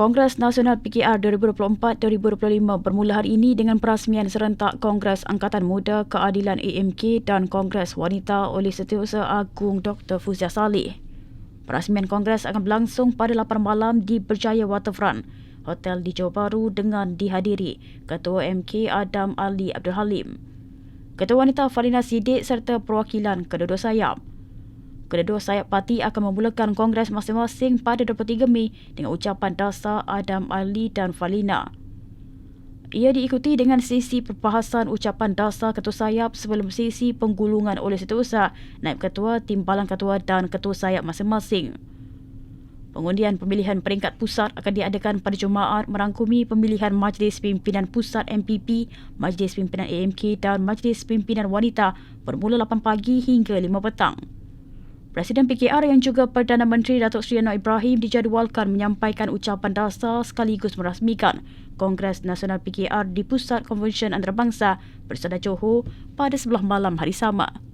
Kongres Nasional PKR 2024-2025 bermula hari ini dengan perasmian serentak Kongres Angkatan Muda Keadilan AMK dan Kongres Wanita oleh Setiausaha Agung Dr. Fuzia Saleh. Perasmian Kongres akan berlangsung pada 8 malam di Berjaya Waterfront, Hotel di Johor Bahru dengan dihadiri Ketua MK Adam Ali Abdul Halim, Ketua Wanita Farina Sidik serta perwakilan kedua-dua sayap. Kedua-dua sayap parti akan memulakan kongres masing-masing pada 23 Mei dengan ucapan dasar Adam Ali dan Falina. Ia diikuti dengan sesi perbahasan ucapan dasar ketua sayap sebelum sesi penggulungan oleh setiausaha, naib ketua, timbalan ketua dan ketua sayap masing-masing. Pengundian pemilihan peringkat pusat akan diadakan pada Jumaat merangkumi pemilihan Majlis Pimpinan Pusat MPP, Majlis Pimpinan AMK dan Majlis Pimpinan Wanita bermula 8 pagi hingga 5 petang. Presiden PKR yang juga Perdana Menteri Datuk Seri Anwar Ibrahim dijadualkan menyampaikan ucapan dasar sekaligus merasmikan Kongres Nasional PKR di Pusat Konvensyen Antarabangsa Bersada Johor pada sebelah malam hari sama.